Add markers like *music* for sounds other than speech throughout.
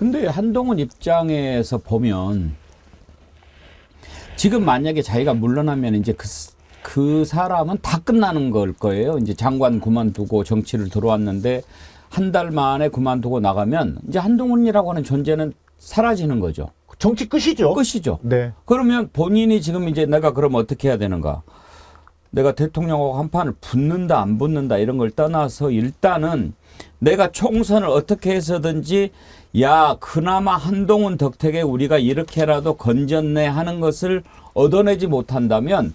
근데 한동훈 입장에서 보면 지금 만약에 자기가 물러나면 이제 그, 스- 그 사람은 다 끝나는 걸 거예요. 이제 장관 그만두고 정치를 들어왔는데 한 달 만에 그만두고 나가면 이제 한동훈이라고 하는 존재는 사라지는 거죠. 정치 끝이죠. 끝이죠. 네. 그러면 본인이 지금 이제 내가 그럼 어떻게 해야 되는가? 내가 대통령하고 한 판을 붙는다 안 붙는다 이런 걸 떠나서 일단은 내가 총선을 어떻게 해서든지 야 그나마 한동훈 덕택에 우리가 이렇게라도 건졌네 하는 것을 얻어내지 못한다면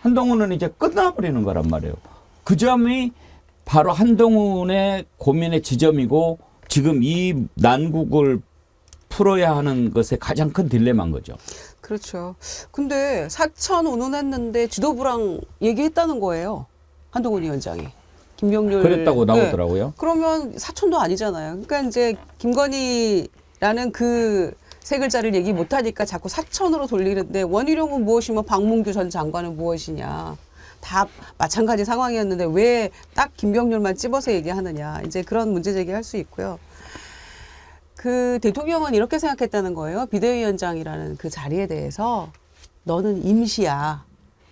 한동훈은 이제 끝나버리는 거란 말이에요. 그 점이 바로 한동훈의 고민의 지점이고 지금 이 난국을 풀어야 하는 것의 가장 큰 딜레마인 거죠. 그렇죠. 근데 사천 운운했는데 지도부랑 얘기했다는 거예요. 한동훈 위원장이. 김병률 그랬다고 네. 나오더라고요. 그러면 사촌도 아니잖아요. 그러니까 이제 김건희라는 그 세 글자를 얘기 못하니까 자꾸 사천으로 돌리는데 원희룡은 무엇이며 박문규 전 장관은 무엇이냐. 다 마찬가지 상황이었는데 왜 딱 김병률만 찝어서 얘기하느냐. 이제 그런 문제 제기할 수 있고요. 그 대통령은 이렇게 생각했다는 거예요. 비대위원장이라는 그 자리에 대해서 너는 임시야.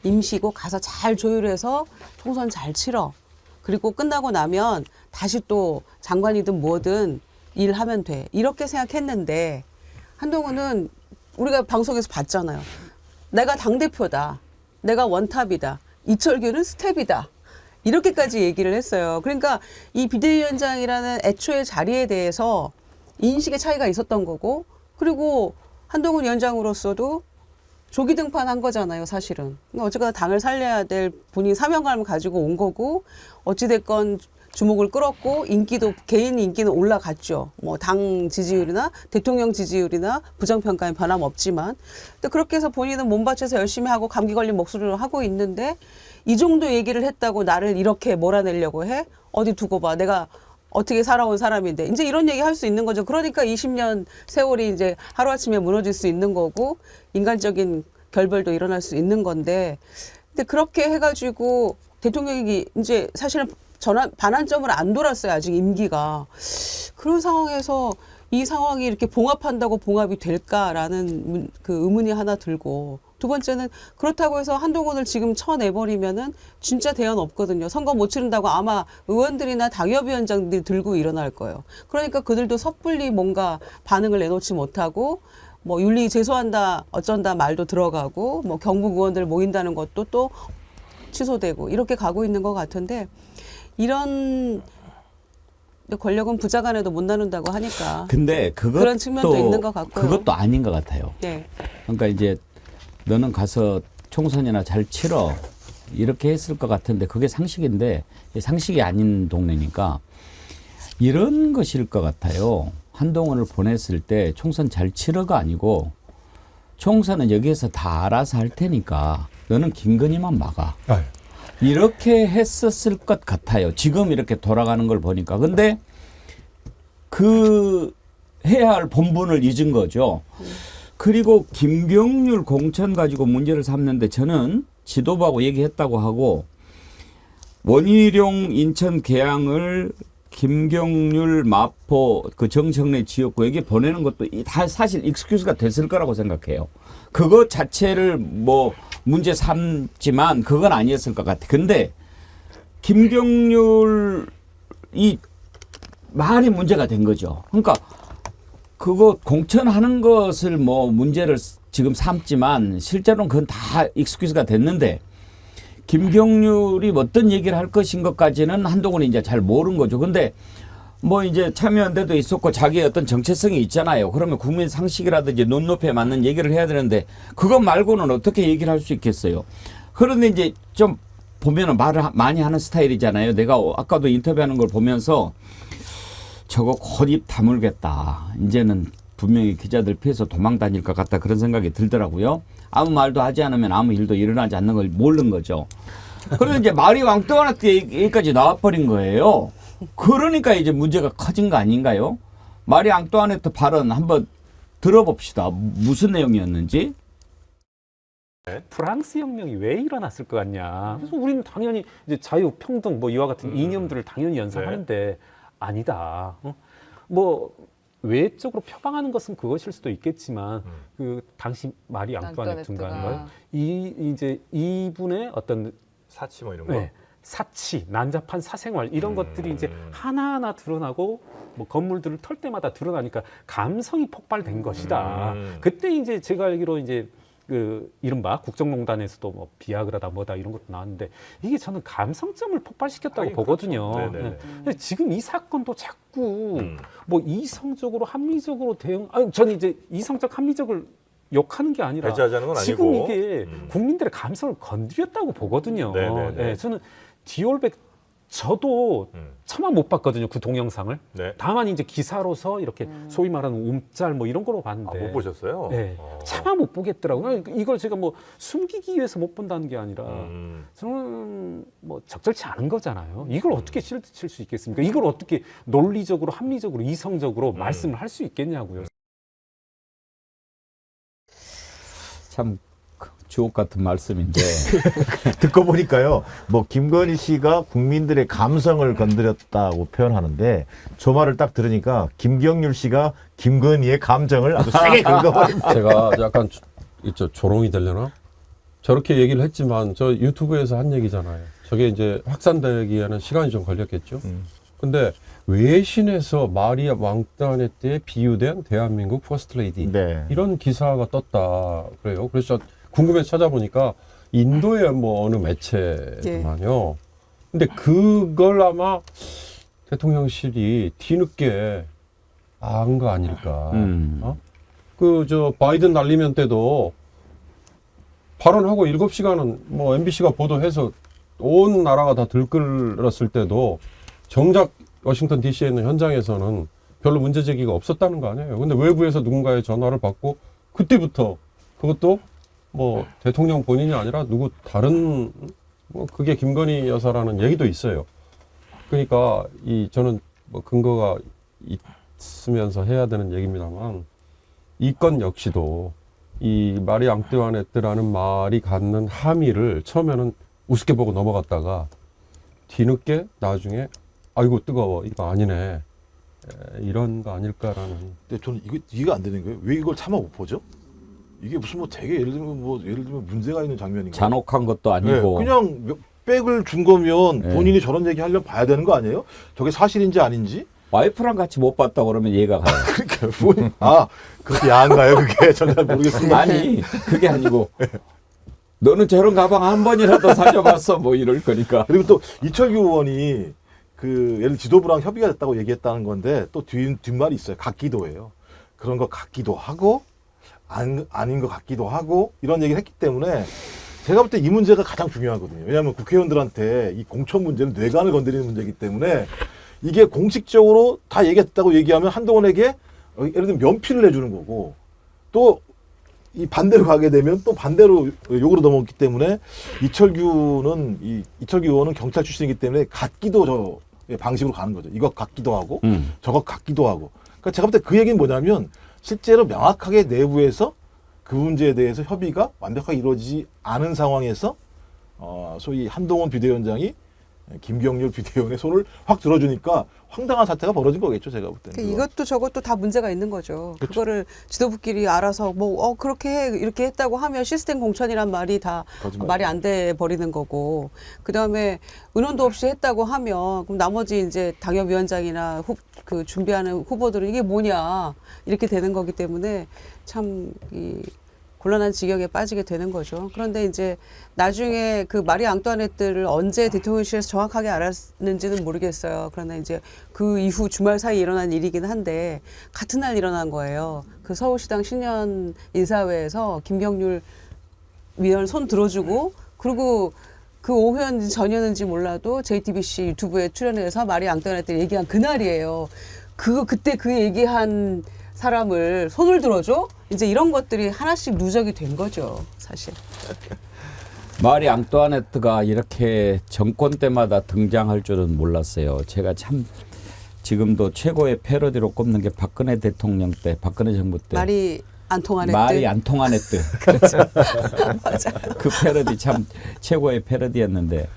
임시고 가서 잘 조율해서 총선 잘 치러. 그리고 끝나고 나면 다시 또 장관이든 뭐든 일하면 돼. 이렇게 생각했는데 한동훈은 우리가 방송에서 봤잖아요. 내가 당대표다. 내가 원탑이다. 이철규는 스텝이다. 이렇게까지 얘기를 했어요. 그러니까 이 비대위원장이라는 애초의 자리에 대해서 인식의 차이가 있었던 거고 그리고 한동훈 위원장으로서도 조기 등판한 거잖아요, 사실은. 어쨌거나 당을 살려야 될 본인 사명감을 가지고 온 거고 어찌됐건 주목을 끌었고 인기도 개인 인기는 올라갔죠. 뭐 당 지지율이나 대통령 지지율이나 부정평가에 변함없지만 근데 그렇게 해서 본인은 몸바쳐서 열심히 하고 감기 걸린 목소리로 하고 있는데 이 정도 얘기를 했다고 나를 이렇게 몰아내려고 해? 어디 두고 봐. 내가 어떻게 살아온 사람인데. 이제 이런 얘기 할 수 있는 거죠. 그러니까 20년 세월이 이제 하루아침에 무너질 수 있는 거고 인간적인 결별도 일어날 수 있는 건데. 근데 그렇게 해가지고 대통령이 이제 사실은 전환 반환점을 안 돌았어요 아직 임기가. 그런 상황에서 이 상황이 이렇게 봉합한다고 봉합이 될까라는 문- 그 의문이 하나 들고 두 번째는 그렇다고 해서 한동훈을 지금 쳐내버리면은 진짜 대안 없거든요. 선거 못 치른다고 아마 의원들이나 당협위원장들이 들고 일어날 거예요. 그러니까 그들도 섣불리 뭔가 반응을 내놓지 못하고 뭐 윤리 제소한다 어쩐다 말도 들어가고 뭐 경북 의원들 모인다는 것도 또 취소되고 이렇게 가고 있는 것 같은데 이런 권력은 부자 간에도 못 나눈다고 하니까 근데 그것도 그런 측면도 있는 것 같고요. 그것도 아닌 것 같아요. 네. 그러니까 이제 너는 가서 총선이나 잘 치러 이렇게 했을 것 같은데 그게 상식인데 상식이 아닌 동네니까 이런 것일 것 같아요. 한동훈을 보냈을 때 총선 잘 치러가 아니고 총선은 여기에서 다 알아서 할 테니까 너는 김건희만 막아. 아, 이렇게 했었을 것 같아요. 지금 이렇게 돌아가는 걸 보니까. 근데 그 해야 할 본분을 잊은 거죠. 그리고 김병률 공천 가지고 문제를 삼는데 저는 지도부하고 얘기했다고 하고 원희룡 인천 계양을 김경률 마포 그 정청래 지역구에게 보내는 것도 이- 다 사실 익스큐즈가 됐을 거라고 생각해요. 그것 자체를 뭐 문제 삼지만 그건 아니었을 것 같아. 근데 김경률이 말이 문제가 된 거죠. 그러니까 그거 공천하는 것을 뭐 문제를 지금 삼지만 실제로는 그건 다 익스큐즈가 됐는데 김경률이 어떤 얘기를 할 것인 것까지는 한동훈이 이제 잘 모르는 거죠. 근데 뭐 이제 참여연대도 있었고 자기의 어떤 정체성이 있잖아요. 그러면 국민 상식이라든지 눈높이에 맞는 얘기를 해야 되는데 그것 말고는 어떻게 얘기를 할 수 있겠어요. 그런데 이제 좀 보면은 말을 하- 많이 하는 스타일이잖아요. 내가 아까도 인터뷰하는 걸 보면서 저거 곧입 다물겠다. 이제는 분명히 기자들 피해서 도망 다닐 것 같다. 그런 생각이 들더라고요. 아무 말도 하지 않으면 아무 일도 일어나지 않는 걸 모르는 거죠. 그래서 이제 말이 왕뚱하게 여기까지 나와버린 거예요. 그러니까 이제 문제가 커진 거 아닌가요? 말이 앙뚜아네트 발언 한번 들어봅시다. 무슨 내용이었는지. 프랑스 혁명이 왜 일어났을 것 같냐. 그래서 우리는 당연히 이제 자유, 평등 뭐 이와 같은 이념들을 당연히 연상하는데 아니다. 어? 뭐 외적으로 표방하는 것은 그것일 수도 있겠지만 음. 그 당시 앙투아네트인가 앙투아네트가. 이 이제 이분의 어떤 사치 뭐 이런 거. 네, 사치, 난잡한 사생활 이런 음. 것들이 이제 하나하나 드러나고 뭐 건물들을 털 때마다 드러나니까 감성이 폭발된 것이다. 음. 그때 이제 제가 알기로 이제 그 이른바 국정농단에서도 뭐 비아그라다 뭐다 이런 것도 나왔는데 이게 저는 감성점을 폭발시켰다고 하긴 보거든요. 그렇죠. 네네네. 네. 근데 지금 이 사건도 자꾸 음. 뭐 이성적으로 합리적으로 대응 아니 저는 이제 이성적 합리적을 욕하는 게 아니라 지금. 이게 음. 국민들의 감성을 건드렸다고 보거든요. 네네네. 네, 저는 디올백 저도 음. 차마 못 봤거든요 그 동영상을. 네. 다만 이제 기사로서 이렇게 소위 말하는 움짤 뭐 이런 거로 아, 봤는데 못 보셨어요? 네. 어. 차마 못 보겠더라고요. 이걸 제가 뭐 숨기기 위해서 못 본다는 게 아니라 음. 저는 뭐 적절치 않은 거잖아요. 이걸 어떻게 실드 칠 수 있겠습니까? 이걸 어떻게 논리적으로, 합리적으로, 이성적으로 음. 말씀을 할 수 있겠냐고요. 참 주옥 같은 말씀인데 *laughs* 듣고 보니까요, 뭐 김건희 씨가 국민들의 감성을 건드렸다고 표현하는데 저 말을 딱 들으니까 김경률 씨가 김건희의 감정을 아주 세게 *laughs* 긁어버린. 제가 약간 조- 있죠 조롱이 되려나? 저렇게 얘기를 했지만 저 유튜브에서 한 얘기잖아요. 저게 이제 확산되기에는 시간이 좀 걸렸겠죠. 음. 근데 외신에서 마리아 왕따네 때 비유된 대한민국 퍼스트 레이디 네. 이런 기사가 떴다 그래요. 그래서 궁금해 찾아보니까 인도의 뭐 어느 매체더만요. 근데 그걸 아마 대통령실이 뒤늦게 안 거 아닐까. 음. 어? 그 저 바이든 날리면 때도 발언하고 7시간은 뭐 MBC가 보도해서 온 나라가 다 들끓었을 때도 정작 워싱턴 DC에 있는 현장에서는 별로 문제 제기가 없었다는 거 아니에요. 근데 외부에서 누군가의 전화를 받고 그때부터 그것도 뭐 대통령 본인이 아니라 누구 다른 뭐 그게 김건희 여사라는 얘기도 있어요. 그러니까 이 저는 뭐 근거가 있으면서 해야 되는 얘기입니다만 이 건 역시도 이 마리 앙뚜아네트라는 말이 갖는 함의를 처음에는 우습게 보고 넘어갔다가 뒤늦게 나중에 아이고 뜨거워 이거 아니네 에, 이런 거 아닐까라는 근데 저는 이거 이해가 안 되는 거예요. 왜 이걸 참아 못 보죠? 이게 무슨 뭐 되게 예를 들면 뭐 예를 들면 문제가 있는 장면인가? 잔혹한 것도 네, 아니고 그냥 몇- 백을 준 거면 네. 본인이 저런 얘기 하려면 봐야 되는 거 아니에요? 저게 사실인지 아닌지? 와이프랑 같이 못 봤다 그러면 이해가 가요. *laughs* 그러니까 본인 아 그렇게 야한가요? 그게 *laughs* 저는 잘 모르겠습니다. 아니 그게 아니고 너는 저런 가방 한 번이라도 사줘봤어 뭐 이럴 거니까. 그리고 또 이철규 의원이 그 예를 지도부랑 협의가 됐다고 얘기했다는 건데 또 뒷, 뒷말이 있어요. 같기도 해요. 그런 거 같기도 하고 안, 아닌 것 같기도 하고 이런 얘기를 했기 때문에 제가 볼 때 이 문제가 가장 중요하거든요. 왜냐하면 국회의원들한테 이 공천 문제는 뇌관을 건드리는 문제이기 때문에 이게 공식적으로 다 얘기했다고 얘기하면 한동훈에게 어, 예를 들면 면피를 내주는 거고 또 이 반대로 가게 되면 또 반대로 욕으로 넘어갔기 때문에 이철규는 이 이철규 의원은 경찰 출신이기 때문에 같기도 저 예, 방식으로 가는 거죠. 이것 같기도 하고 음. 저것 같기도 하고. 그러니까 제가 볼 때 그 얘기는 뭐냐면 실제로 명확하게 내부에서 그 문제에 대해서 협의가 완벽하게 이루어지지 않은 상황에서 어, 소위 한동훈 비대위원장이 김경률 비대위원의 손을 확 들어주니까 황당한 사태가 벌어진 거겠죠, 제가 볼 때는. 그러니까 이것도 저것도 다 문제가 있는 거죠. 그쵸. 그거를 지도부끼리 알아서 뭐 어 그렇게 해 이렇게 했다고 하면 시스템 공천이란 말이 다 거짓말. 말이 안 돼 버리는 거고 그 다음에 의논도 없이 했다고 하면 그럼 나머지 이제 당협위원장이나 후, 그 준비하는 후보들은 이게 뭐냐 이렇게 되는 거기 때문에 참 이 곤란한 지경에 빠지게 되는 거죠. 그런데 이제 나중에 그 마리 앙뚜아네트를 언제 대통령실에서 정확하게 알았는지는 모르겠어요. 그러나 이제 그 이후 주말 사이 에 일어난 일이긴 한데 같은 날 일어난 거예요. 그 서울시당 신년 인사회에서 김경률 위원 손 들어주고 그리고 그 오후였는지 전이었는지 몰라도 JTBC 유튜브에 출연해서 마리 앙뚜아네트 얘기한 그날이에요. 그 그때 그 얘기한 사람을 손을 들어줘? 이제 이런 것들이 하나씩 누적이 된 거죠, 사실. *laughs* 마리 앙뚜아네트가 이렇게 정권 때마다 등장할 줄은 몰랐어요. 제가 참 지금도 최고의 패러디로 꼽는 게 박근혜 대통령 때, 박근혜 정부 때 말이 안 통하는 말이 뜻. 안 통하네뜨. 그 패러디 참 최고의 패러디였는데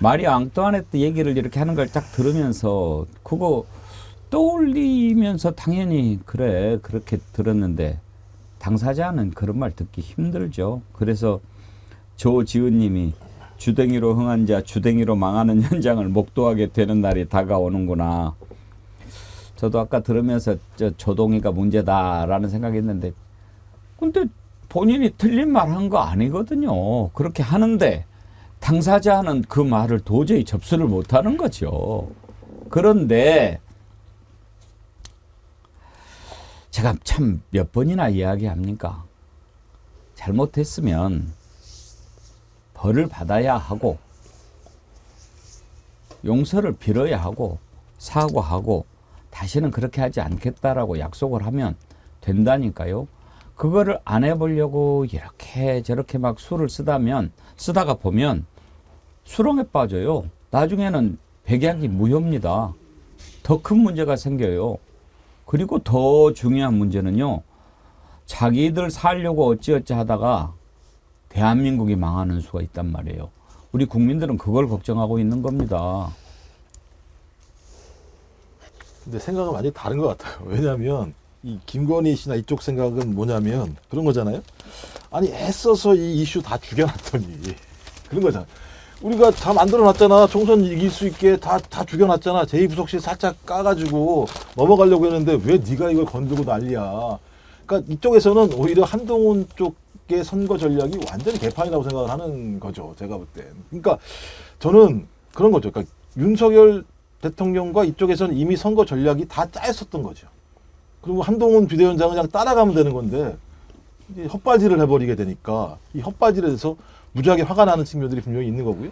마리 앙뚜아네트 얘기를 이렇게 하는 걸 딱 들으면서 그거 떠올리면서 당연히 그래 그렇게 들었는데 당사자는 그런 말 듣기 힘들죠. 그래서 조지은님이 주댕이로 흥한 자 주댕이로 망하는 *laughs* 현장을 목도하게 되는 날이 다가오는구나. 저도 아까 들으면서 저 조동이가 문제다라는 생각했는데 근데 본인이 틀린 말 한 거 아니거든요. 그렇게 하는데 당사자는 그 말을 도저히 접수를 못 하는 거죠. 그런데 제가 참 몇 번이나 이야기합니까? 잘못했으면 벌을 받아야 하고 용서를 빌어야 하고 사과하고 다시는 그렇게 하지 않겠다라고 약속을 하면 된다니까요. 그거를 안 해보려고 이렇게 저렇게 막 술을 쓰다면 쓰다가 보면 수렁에 빠져요. 나중에는 백약이 무효입니다. 더 큰 문제가 생겨요. 그리고 더 중요한 문제는요. 자기들 살려고 어찌어찌 하다가 대한민국이 망하는 수가 있단 말이에요. 우리 국민들은 그걸 걱정하고 있는 겁니다. 근데 생각은 완전히 다른 것 같아요. 왜냐하면 이 김건희 씨나 이쪽 생각은 뭐냐면 그런 거잖아요. 아니 애써서 이 이슈 다 죽여놨더니 그런 거잖아. 우리가 다 만들어놨잖아. 총선 이길 수 있게 다 다 죽여놨잖아. 제2부속실 살짝 까가지고 넘어가려고 했는데 왜 네가 이걸 건들고 난리야. 그러니까 이쪽에서는 오히려 한동훈 쪽의 선거 전략이 완전히 개판이라고 생각을 하는 거죠. 제가 볼 땐. 그러니까 저는 그런 거죠. 그러니까 윤석열 대통령과 이쪽에서는 이미 선거 전략이 다 짜였었던 거죠. 그리고 한동훈 비대위원장은 그냥 따라가면 되는 건데 헛발질을 해버리게 되니까 이 헛발질에 대해서 무지하게 화가 나는 측면들이 분명히 있는 거고요.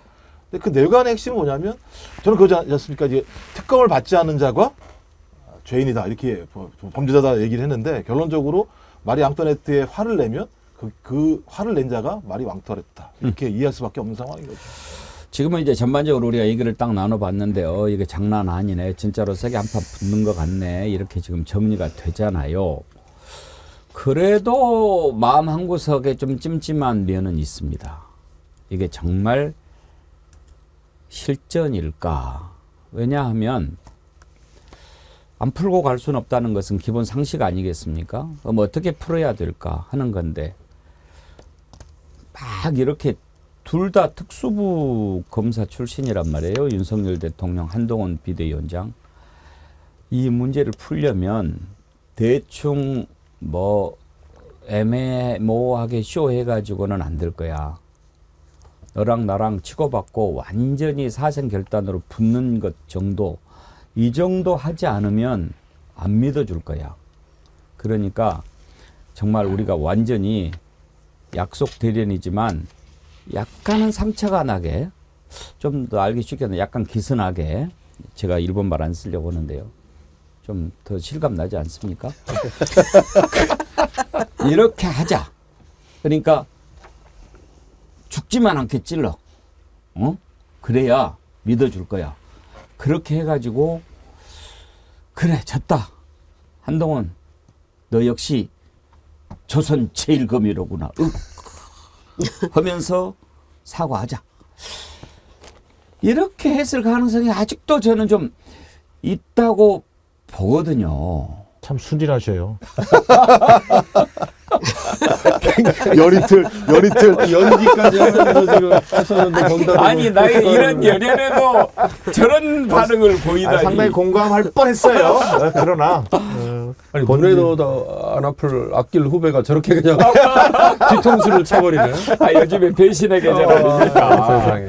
근데 그 내관의 핵심은 뭐냐면 저는 그러지 않습니까? 이제 특검을 받지 않은 자가 죄인이다 이렇게 범죄자다 얘기를 했는데 결론적으로 마리 앙토네트에 화를 내면 그, 그 화를 낸 자가 마리 앙토네트다 이렇게 이해할 수밖에 없는 상황인 거죠. 지금은 이제 전반적으로 우리가 얘기를 딱 나눠봤는데요. 이게 장난 아니네. 진짜로 세게 한판 붙는 것 같네. 이렇게 지금 정리가 되잖아요. 그래도 마음 한 구석에 좀 찜찜한 면은 있습니다. 이게 정말 실전일까? 왜냐하면 안 풀고 갈 수는 없다는 것은 기본 상식 아니겠습니까? 그럼 어떻게 풀어야 될까 하는 건데 막 이렇게 둘 다 특수부 검사 출신이란 말이에요. 윤석열 대통령, 한동훈 비대위원장. 이 문제를 풀려면 대충 뭐 애매모호하게 쇼해가지고는 안 될 거야. 너랑 나랑 치고받고 완전히 사생결단으로 붙는 것 정도 이 정도 하지 않으면 안 믿어줄 거야. 그러니까 정말 우리가 완전히 약속 대련이지만 약간은 상처가 나게 좀 더 알기 쉽게는 약간 기선하게 제가 일본 말 안 쓰려고 하는데요. 좀 더 실감 나지 않습니까? *laughs* 이렇게 하자. 그러니까 죽지만 않게 찔러. 어? 그래야 믿어줄 거야. 그렇게 해가지고 그래 졌다. 한동훈 너 역시 조선 제일검이로구나. 응. *laughs* 하면서 사과하자. 이렇게 했을 가능성이 아직도 저는 좀 있다고 보거든요. 참 순진하셔요. *laughs* 열이틀 열이틀 연기까지 하면서 지금 하셨는데 거기다 아니 나의 이런 열연에도 저런 반응을 아, 보이다니. 상당히 공감할 뻔했어요. 어, 그러나 어, 아니 눈에도 안 앞을 아낄 후배가 저렇게 그냥 *laughs* 뒤통수를 쳐버리네. 아, 요즘에 배신의 계절 아닙니까? 아, 세상에.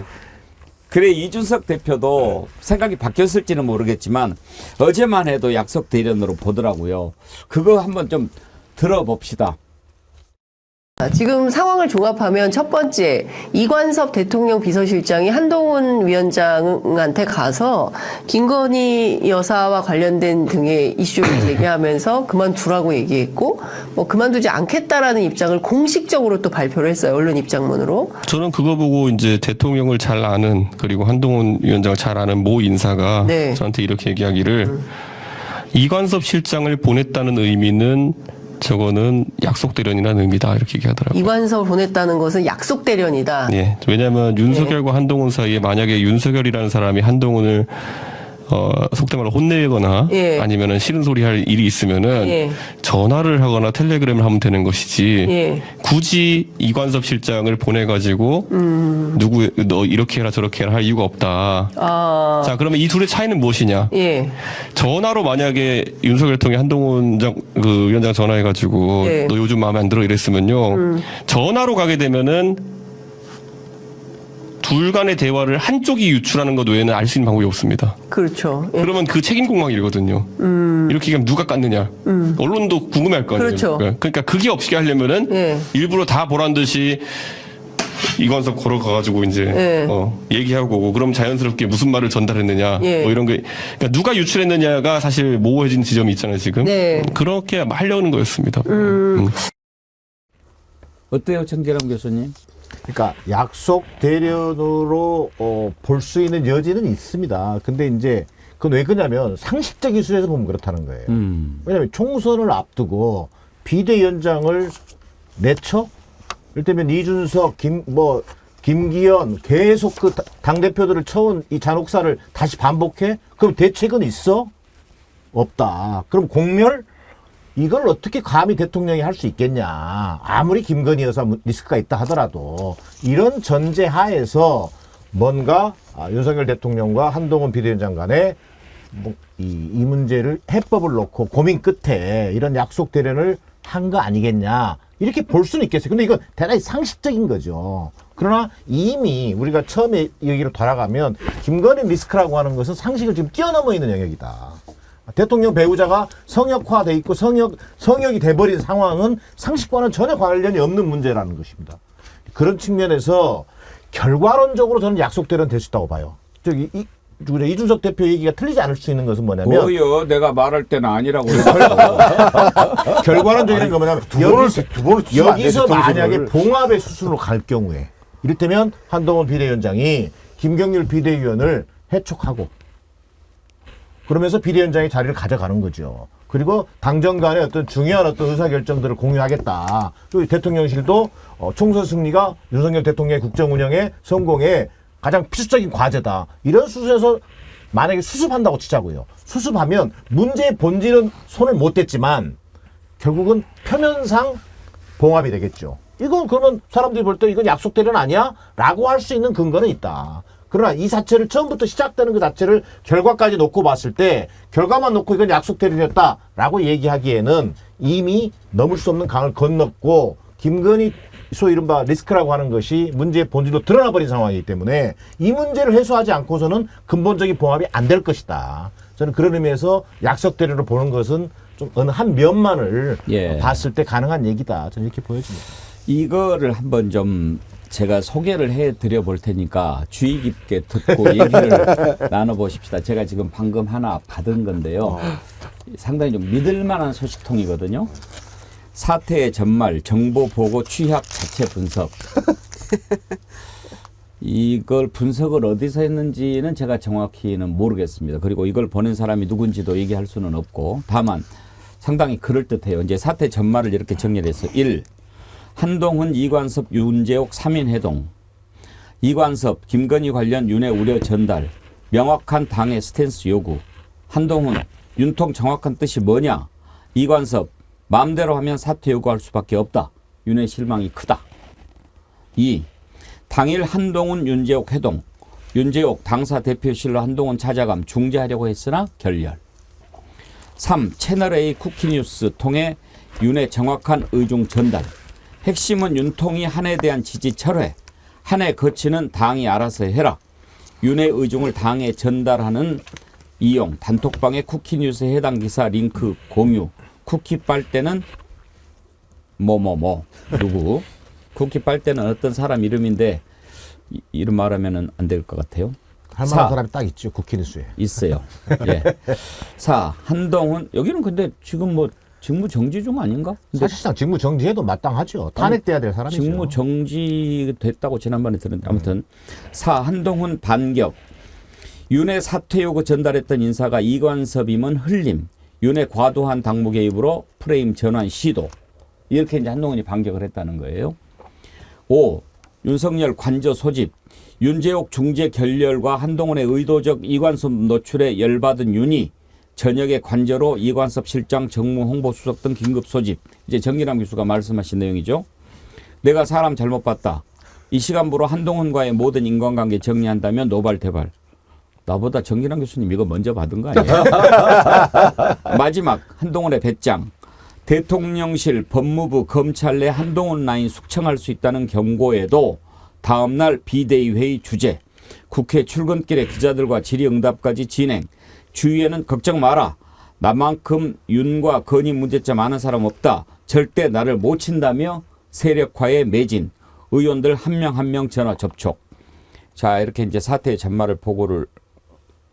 그래 이준석 대표도 생각이 바뀌었을지는 모르겠지만 어제만 해도 약속 대련으로 보더라고요. 그거 한번 좀 들어봅시다. 지금 상황을 종합하면 첫 번째 이관섭 대통령 비서실장이 한동훈 위원장한테 가서 김건희 여사와 관련된 등의 이슈를 *clears throat* 제기하면서 그만두라고 얘기했고 뭐 그만두지 않겠다라는 입장을 공식적으로 또 발표를 했어요 언론 입장문으로 저는 그거 보고 이제 대통령을 잘 아는 그리고 한동훈 위원장을 잘 아는 모 인사가 네. 저한테 이렇게 얘기하기를 이관섭 실장을 보냈다는 의미는 저거는 약속 대련이라는 의미다 이렇게 얘기하더라고요. 이관섭을 보냈다는 것은 약속 대련이다. 예, 왜냐하면 윤석열과 한동훈 사이에 만약에 윤석열이라는 사람이 한동훈을 어, 속된 말로 혼내거나 예. 아니면은 싫은 소리 할 일이 있으면은 예. 전화를 하거나 텔레그램을 하면 되는 것이지 예. 굳이 이관섭 실장을 보내가지고 음. 누구 너 이렇게 해라 저렇게 해라 할 이유가 없다. 아, 자 그러면 이 둘의 차이는 무엇이냐? 예. 전화로 만약에 윤석열 통해 한동훈 장, 그 위원장 전화해가지고 예. 음. 너 요즘 마음에 안 들어 이랬으면요 전화로 가게 되면은 둘 간의 대화를 한쪽이 유출하는 것 외에는 알 수 있는 방법이 없습니다. 그렇죠. 예. 그러면 그 책임 공방이거든요. 이렇게 얘기하면 누가 깠느냐? 언론도 궁금해할 거 아니에요. 음. 그렇죠. 그러니까 그게 없게 하려면은 예. 일부러 다 보란 듯이 이관섭 걸어가가지고 이제 예. 어, 얘기하고 그럼 자연스럽게 무슨 말을 전달했느냐 예. 뭐 이런 게 그러니까 누가 유출했느냐가 사실 모호해진 지점이 있잖아요 지금 네. 그렇게 하려는 거였습니다. 음. 어때요, 정재람 교수님? 그러니까 약속 대련으로 어, 볼 수 있는 여지는 있습니다. 근데 이제 그건 왜 그러냐면 상식적인 수에서 보면 그렇다는 거예요. 음. 왜냐하면 총선을 앞두고 비대위원장을 내쳐? 이를테면 이준석, 김, 뭐, 김기현 계속 그 당 대표들을 쳐온 이 잔혹사를 다시 반복해? 그럼 대책은 있어? 없다. 그럼 공멸? 이걸 어떻게 감히 대통령이 할 수 있겠냐. 아무리 김건희 여사 무- 리스크가 있다 하더라도 이런 전제 하에서 뭔가 아, 윤석열 대통령과 한동훈 비대위원장 간에 뭐, 이, 이 문제를 해법을 놓고 고민 끝에 이런 약속 대련을 한 거 아니겠냐. 이렇게 볼 수는 있겠어요. 근데 이건 대단히 상식적인 거죠. 그러나 이미 우리가 처음에 여기로 돌아가면 김건희 리스크라고 하는 것은 상식을 지금 뛰어넘어 있는 영역이다. 대통령 배우자가 성역화돼 있고 성역 성역이 돼버린 상황은 상식과는 전혀 관련이 없는 문제라는 것입니다. 그런 측면에서 결과론적으로 저는 약속대로는 될 수 있다고 봐요. 저기 이? 이준석 대표 얘기가 틀리지 않을 수 있는 것은 뭐냐면 뭐요? 내가 말할 때는 아니라고. *laughs* 결과론적인 건 뭐냐면 두 번을 여기서, 두 번을 여기서. 만약에 봉합의 수순으로 갈 경우에 이를테면 한동훈 비대위원장이 김경률 비대위원을 해촉하고 그러면서 비대위원장의 자리를 가져가는 거죠. 그리고 당정 간의 어떤 중요한 어떤 의사결정들을 공유하겠다. 또 대통령실도 어, 총선 승리가 윤석열 대통령의 국정 운영의 성공에 가장 필수적인 과제다. 이런 수순에서 만약에 수습한다고 치자고요. 수습하면 문제의 본질은 손을 못 댔지만 결국은 표면상 봉합이 되겠죠. 이건 그러면 사람들이 볼 때 이건 약속 대련 아니야? 라고 할 수 있는 근거는 있다. 그러나 이 자체를 처음부터 시작되는 그 자체를 결과까지 놓고 봤을 때 결과만 놓고 이건 약속 대련이었다 라고 얘기하기에는 이미 넘을 수 없는 강을 건넜고 김건희 소위 이른바 리스크라고 하는 것이 문제의 본질로 드러나 버린 상황이기 때문에 이 문제를 해소하지 않고서는 근본적인 봉합이 안 될 것이다. 저는 그런 의미에서 약속 대련으로 보는 것은 좀 어느 한 면만을 예. 봤을 때 가능한 얘기다. 저는 이렇게 보여집니다. 이거를 한번 좀 제가 소개를 해 드려 볼 테니까 주의 깊게 듣고 얘기를 *laughs* 나눠 보십시다. 제가 지금 방금 하나 받은 건데요. 상당히 좀 믿을 만한 소식통이거든요. 사태의 전말, 정보 보고 취합 자체 분석. *laughs* 이걸 분석을 어디서 했는지는 제가 정확히는 모르겠습니다. 그리고 이걸 보낸 사람이 누군지도 얘기할 수는 없고 다만 상당히 그럴듯해요. 이제 사태 전말을 이렇게 정리를 해서 1. 한동훈, 이관섭, 윤재옥 3인 회동. 이관섭, 김건희 관련 윤회 우려 전달. 명확한 당의 스탠스 요구. 한동훈, 윤통 정확한 뜻이 뭐냐? 이관섭, 마음대로 하면 사퇴 요구할 수밖에 없다. 윤회 실망이 크다. 2. 당일 한동훈, 윤재옥 회동. 윤재옥 당사 대표실로 한동훈 찾아감 중재하려고 했으나 결렬. 3. 채널A 쿠키뉴스 통해 윤의 정확한 의중 전달. 핵심은 윤통이 한에 대한 지지 철회. 한해 거치는 당이 알아서 해라. 윤의 의중을 당에 전달하는 이용. 단톡방에 쿠키뉴스에 해당 기사 링크 공유. 쿠키 빨대는 뭐뭐뭐 누구. 쿠키 빨대는 어떤 사람 이름인데 이- 이름 말하면 안 될 것 같아요. 할 사. 만한 사람이 딱 있죠. 국회뉴스에. 있어요. 예. *laughs* 사 한동훈 여기는 근데 지금 뭐 직무 정지 중 아닌가? 사실상 직무 정지해도 마땅하죠. 탄핵돼야 될 사람이죠. 직무 정지 됐다고 지난번에 들었는데 아무튼 사 한동훈 반격 윤회 사퇴 요구 전달했던 인사가 이관섭 임은 흘림 윤회 과도한 당무 개입으로 프레임 전환 시도 이렇게 이제 한동훈이 반격을 했다는 거예요. 오 윤석열 관저 소집, 윤재옥 중재 결렬과 한동훈의 의도적 이관섭 노출에 열받은 윤이 저녁에 관저로 이관섭 실장 정무 홍보수석 등 긴급 소집. 이제 정기남 교수가 말씀하신 내용이죠. 내가 사람 잘못 봤다. 이 시간부로 한동훈과의 모든 인간관계 정리한다면 노발대발. 나보다 정기남 교수님 이거 먼저 받은 거 아니에요? *laughs* 마지막 한동훈의 배짱. 대통령실, 법무부, 검찰 내 한동훈 라인 숙청할 수 있다는 경고에도 다음날 비대위 회의 주재, 국회 출근길에 기자들과 질의응답까지 진행, 주위에는 걱정 마라. 나만큼 윤과 건이 문제점 아는 사람 없다. 절대 나를 못 친다며 세력화에 매진. 의원들 한명 한명 전화 접촉. 자 이렇게 이제 사태의 전말을 보고를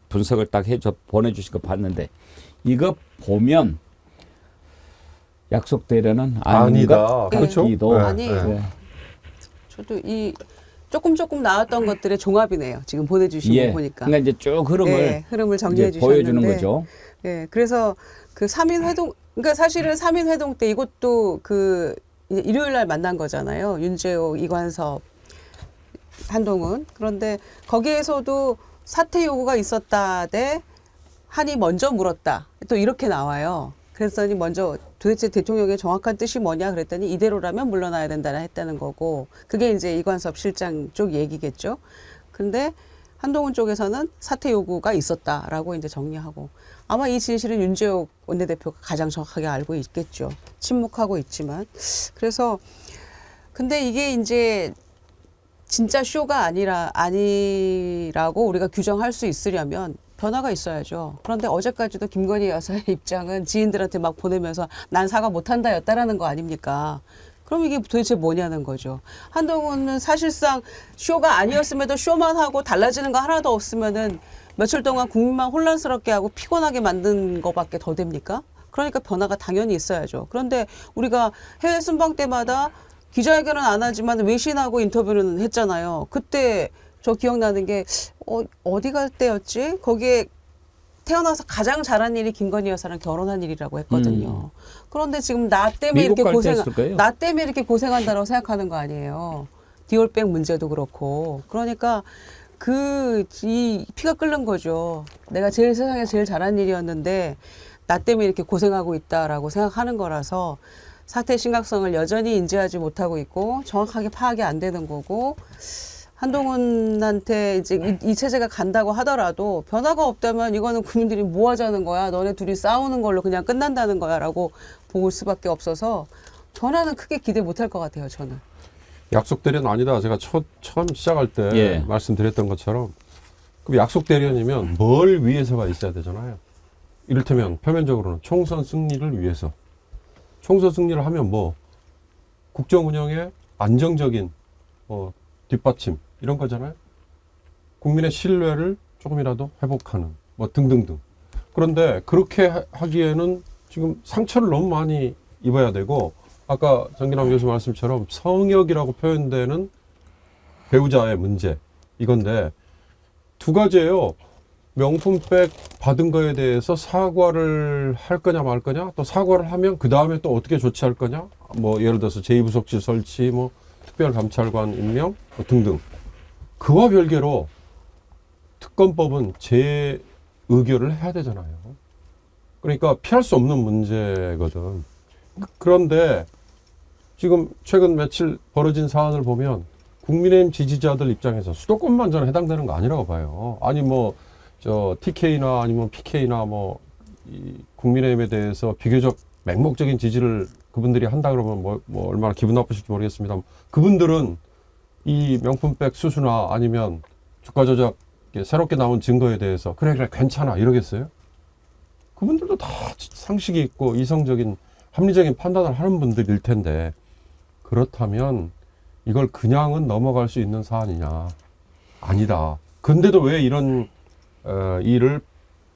분석을 딱 해줘 보내주신 거 봤는데 이거 보면 약속대로는 아닌 아니다. 것 그렇죠? 네, 아니에요. 네. 저도 이 조금 조금 나왔던 것들의 종합이네요. 지금 보내주신 예. 거 보니까. 그러니까 이제 쭉 흐름을 네, 흐름을 정리해 이제 보여주는 주셨는데. 거죠. 예, 그래서 그 3인 회동, 그러니까 사실은 3인 회동 때 이것도 그 일요일 날 만난 거잖아요. 윤재호, 이관섭, 한동훈. 그런데 거기에서도 사퇴 요구가 있었다 대 한이 먼저 물었다. 또 이렇게 나와요. 그랬더니 먼저 도대체 대통령의 정확한 뜻이 뭐냐 그랬더니 이대로라면 물러나야 된다는 했다는 거고 그게 이제 이관섭 실장 쪽 얘기겠죠. 근데 한동훈 쪽에서는 사퇴 요구가 있었다라고 이제 정리하고 아마 이 진실은 윤재옥 원내대표가 가장 정확하게 알고 있겠죠. 침묵하고 있지만 그래서 근데 이게 이제 진짜 쇼가 아니라 아니라고 우리가 규정할 수 있으려면 변화가 있어야죠. 그런데 어제까지도 김건희 여사의 *laughs* 입장은 지인들한테 막 보내면서 난 사과 못한다 였다라는 거 아닙니까? 그럼 이게 도대체 뭐냐는 거죠. 한동훈은 사실상 쇼가 아니었음에도 쇼만 하고 달라지는 거 하나도 없으면은 며칠 동안 국민만 혼란스럽게 하고 피곤하게 만든 거밖에 더 됩니까? 그러니까 변화가 당연히 있어야죠. 그런데 우리가 해외 순방 때마다 기자회견은 안 하지만 외신하고 인터뷰는 했잖아요. 그때 저 기억나는 게 어, 어디 갈 때였지? 거기에 태어나서 가장 잘한 일이 김건희 여사랑 결혼한 일이라고 했거든요. 그런데 지금 나 때문에 이렇게 갈 고생. 나 때문에 이렇게 고생한다고 생각하는 거 아니에요. 디올백 문제도 그렇고 그러니까 그 이 피가 끓는 거죠. 내가 제일 세상에 제일 잘한 일이었는데 나 때문에 이렇게 고생하고 있다라고 생각하는 거라서 사태의 심각성을 여전히 인지하지 못하고 있고 정확하게 파악이 안 되는 거고 한동훈한테 이제 이, 이 체제가 간다고 하더라도 변화가 없다면 이거는 국민들이 뭐 하자는 거야 너네 둘이 싸우는 걸로 그냥 끝난다는 거야 라고 볼 수밖에 없어서 변화는 크게 기대 못 할 것 같아요 저는. 약속 대련 아니다. 제가 첫, 처음 시작할 때 예. 말씀드렸던 것처럼 그럼 약속 대련이면 뭘 위해서가 있어야 되잖아요. 이를테면 표면적으로는 총선 승리를 위해서. 총선 승리를 하면 뭐 국정 운영의 안정적인 어, 뒷받침 이런 거잖아요. 국민의 신뢰를 조금이라도 회복하는 뭐 등등등. 그런데 그렇게 하- 하기에는 지금 상처를 너무 많이 입어야 되고 아까 정기남 교수 말씀처럼 성역이라고 표현되는 배우자의 문제 이건데 두 가지예요. 명품백 받은 거에 대해서 사과를 할 거냐 말 거냐 또 사과를 하면 그 다음에 또 어떻게 조치할 거냐 뭐 예를 들어서 제2부속실 설치 뭐 특별감찰관 임명 뭐 등등 그와 별개로 특검법은 제 의결을 해야 되잖아요. 그러니까 피할 수 없는 문제거든. 그런데 지금 최근 며칠 벌어진 사안을 보면 국민의힘 지지자들 입장에서 수도권만 저는 해당되는 거 아니라고 봐요. 아니 뭐 저 TK나 아니면 PK나 뭐이 국민의힘에 대해서 비교적 맹목적인 지지를 그분들이 한다 그러면 뭐, 뭐 얼마나 기분 나쁘실지 모르겠습니다. 그분들은 이 명품백 수수나 아니면 주가 조작 새롭게 나온 증거에 대해서 그래 그래 괜찮아 이러겠어요? 그분들도 다 상식이 있고 이성적인 합리적인 판단을 하는 분들일 텐데 그렇다면 이걸 그냥은 넘어갈 수 있는 사안이냐 아니다. 근데도 왜 이런 어, 일을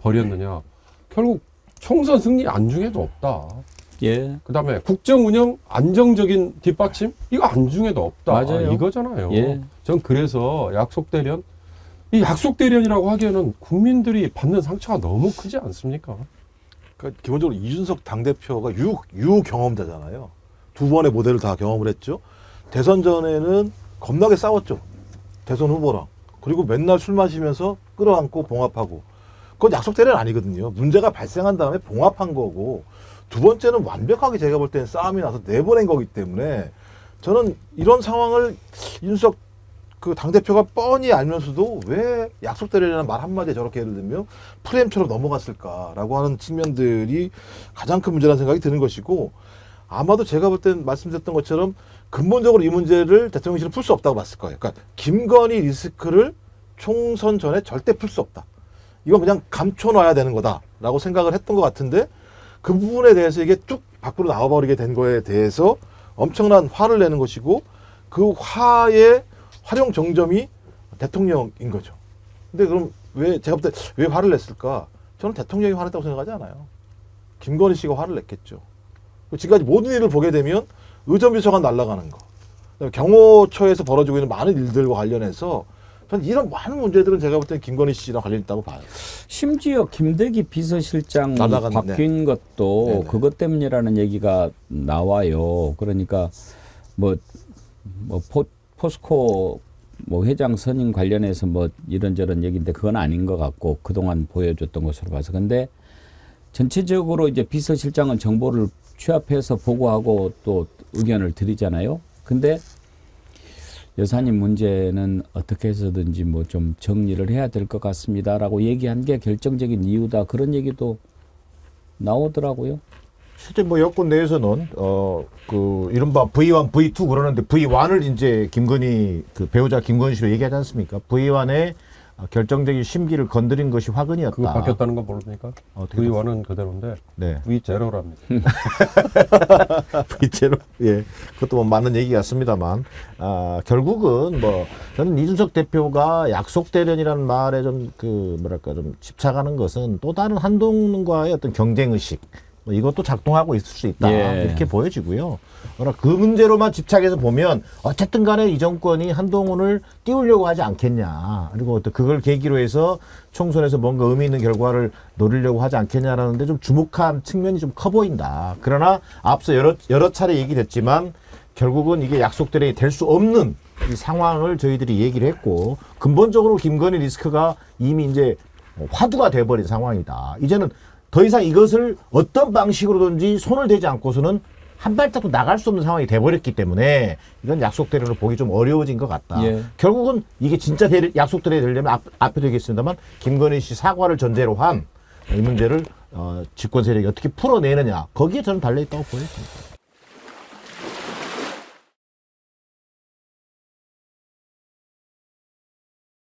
벌였느냐? 결국 총선 승리 안중에도 없다. 예. 그다음에 국정 운영 안정적인 뒷받침 이거 안중에도 없다. 맞아요. 이거잖아요. 예. 전 그래서 약속 대련 이 약속 대련이라고 하기에는 국민들이 받는 상처가 너무 크지 않습니까? 그러니까 기본적으로 이준석 당 대표가 유, 유 경험자잖아요. 두 번의 모델을 다 경험을 했죠. 대선 전에는 겁나게 싸웠죠. 대선 후보랑. 그리고 맨날 술 마시면서 끌어안고 봉합하고. 그건 약속 대련 아니거든요. 문제가 발생한 다음에 봉합한 거고 두 번째는 완벽하게 제가 볼 때는 싸움이 나서 내보낸 거기 때문에 저는 이런 상황을 윤석 그 당대표가 뻔히 알면서도 왜 약속 대련이라는 말 한마디에 저렇게 예를 들면 프레임처럼 넘어갔을까라고 하는 측면들이 가장 큰 문제라는 생각이 드는 것이고 아마도 제가 볼 땐 말씀드렸던 것처럼 근본적으로 이 문제를 대통령실은 풀 수 없다고 봤을 거예요. 그러니까 김건희 리스크를 총선 전에 절대 풀 수 없다. 이건 그냥 감춰놔야 되는 거다라고 생각을 했던 것 같은데 그 부분에 대해서 이게 쭉 밖으로 나와버리게 된 거에 대해서 엄청난 화를 내는 것이고 그 화의 활용 정점이 대통령인 거죠. 근데 그럼 왜 제가 볼 때 왜 화를 냈을까? 저는 대통령이 화냈다고 생각하지 않아요. 김건희 씨가 화를 냈겠죠. 지금까지 모든 일을 보게 되면 의전비서관 날아가는 거, 경호처에서 벌어지고 있는 많은 일들과 관련해서 저는 이런 많은 문제들은 제가 볼 때는 김건희 씨랑 관련 있다고 봐요. 심지어 김대기 비서실장 날아갔네. 바뀐 것도 네네. 그것 때문이라는 얘기가 나와요. 그러니까 뭐, 뭐 포, 포스코 뭐 회장 선임 관련해서 뭐 이런저런 얘기인데 그건 아닌 것 같고 그동안 보여줬던 것으로 봐서 근데 전체적으로 이제 비서실장은 정보를 취합해서 보고하고 또 의견을 드리잖아요. 근데 여사님 문제는 어떻게 해서든지 뭐 좀 정리를 해야 될 것 같습니다라고 얘기한 게 결정적인 이유다 그런 얘기도 나오더라고요. 실제 뭐 여권 내에서는 어 그 이른바 V1, V2 그러는데 V1을 이제 김건희 그 배우자 김건희 씨로 얘기하지 않습니까? V1의 결정적인 심기를 건드린 것이 화근이었다. 그거 바뀌었다는 건 모릅니까? 어떻게 V1은 그대로인데 네. V0랍니다. 이체로 *laughs* 예 그것도 뭐 맞는 얘기 같습니다만 아 결국은 뭐 저는 이준석 대표가 약속 대련이라는 말에 좀 그 뭐랄까 좀 집착하는 것은 또 다른 한동훈과의 어떤 경쟁 의식 뭐 이것도 작동하고 있을 수 있다 예. 이렇게 보여지고요. 그러나 그 문제로만 집착해서 보면 어쨌든 간에 이 정권이 한동훈을 띄우려고 하지 않겠냐 그리고 또 그걸 계기로 해서 총선에서 뭔가 의미 있는 결과를 노리려고 하지 않겠냐라는데 좀 주목한 측면이 좀 커 보인다. 그러나 앞서 여러 여러 차례 얘기됐지만 결국은 이게 약속대로 될수 없는 이 상황을 저희들이 얘기를 했고 근본적으로 김건희 리스크가 이미 이제 화두가 돼버린 상황이다. 이제는 더 이상 이것을 어떤 방식으로든지 손을 대지 않고서는 한 발짝도 나갈 수 없는 상황이 돼버렸기 때문에 이건 약속대로는 보기 좀 어려워진 것 같다. 예. 결국은 이게 진짜 대- 약속대로 되려면 앞, 앞에 되겠습니다만 김건희 씨 사과를 전제로 한 이 문제를 어, 집권 세력이 어떻게 풀어내느냐 거기에 저는 달려 있다고 보여집니다.